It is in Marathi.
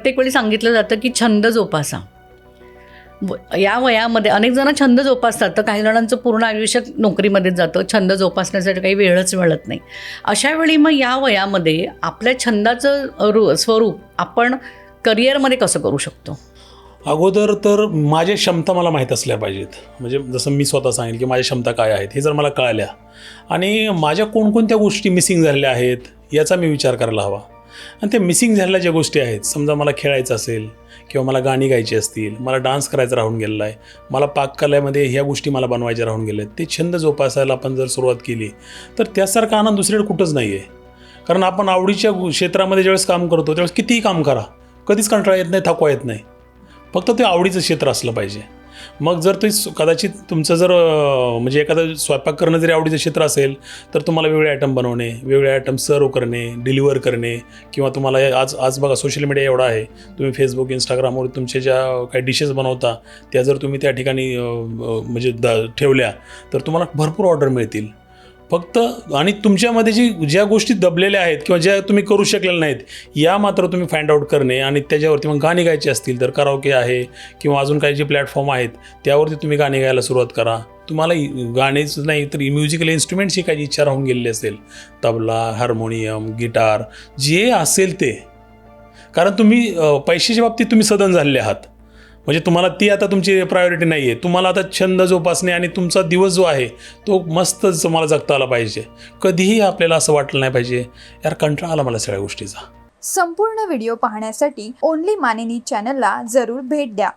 प्रत्येक वेळी सांगितलं जातं की छंद जोपासा. व- या वयामध्ये अनेक जण छंद जोपासतात तर काही जणांचं पूर्ण आयुष्य नोकरीमध्येच जातं. छंद जोपासण्यासाठी काही वेळच मिळत नाही. अशा वेळी मग या वयामध्ये आपल्या छंदाचं रू स्वरूप आपण करिअरमध्ये कसं करू शकतो? अगोदर तर माझ्या क्षमता मला माहीत असल्या पाहिजेत. म्हणजे जसं मी स्वतः सांगेल की माझ्या क्षमता काय आहेत हे जर मला कळल्या. आणि माझ्या कोणकोणत्या गोष्टी मिसिंग झालेल्या आहेत याचा मी विचार करायला हवा. आणि त्या मिसिंग झालेल्या ज्या गोष्टी आहेत समजा मला खेळायचं असेल किंवा मला गाणी गायची असतील मला डान्स करायचा राहून गेलेला आहे मला पाककलेमध्ये ह्या गोष्टी मला बनवायच्या राहून गेल्या आहेत ते छंद जोपासायला आपण जर सुरुवात केली तर त्यासारखा आनंद दुसरीकडे कुठंच नाही आहे कारण आपण आवडीच्या क्षेत्रामध्ये ज्यावेळेस काम करतो त्यावेळेस कितीही काम करा कधीच कंटाळा येत नाही थकवा येत नाही. फक्त ते आवडीचं क्षेत्र असलं पाहिजे. मग जर ते कदाचित तुमचं जर म्हणजे एखादं स्वयंपाक करणं जरी आवडीचं क्षेत्र असेल तर तुम्हाला वेगळे आयटम बनवणे वेगळे आयटम सर्व करणे डिलिव्हर करणे किंवा तुम्हाला आज आज बघा सोशल मीडिया एवढा आहे तुम्ही फेसबुक इंस्टाग्रामवर तुमच्या ज्या काही डिशेस बनवता त्या जर तुम्ही त्या ठिकाणी म्हणजे द ठेवल्या तर तुम्हाला भरपूर ऑर्डर मिळतील. फक्त आणि तुमच्यामध्ये जी ज्या गोष्टी दबलेल्या आहेत किंवा ज्या तुम्ही करू शकलेल्या नाहीत या मात्र तुम्ही फाइंड आउट करणे आणि त्याच्यावरती मग गाणी गायची असतील तर कराओके आहे किंवा अजून काही जे प्लॅटफॉर्म आहेत त्यावरती तुम्ही गाणी गायला सुरुवात करा. तुम्हाला गाणेच नाही तर म्युझिकल इन्स्ट्रुमेंट शिकायची इच्छा राहून गेलेली असेल. तबला हार्मोनियम गिटार जे असेल ते. कारण तुम्ही पैशाच्या बाबतीत तुम्ही सदन झालेले आहात. म्हणजे तुम्हाला ती आता तुमची प्रायोरिटी नाही आहे तुम्हाला आता छंद जोपासणे आणि तुमचा दिवस जो आहे तो मस्त तुम्हाला जगता आला पाहिजे. कधीही आपल्याला असं वाटलं नाही पाहिजे. यार कंटाळा आला मला सगळ्या गोष्टीचा. संपूर्ण व्हिडिओ पाहण्यासाठी ओनली मानेनी चॅनलला जरूर भेट द्या.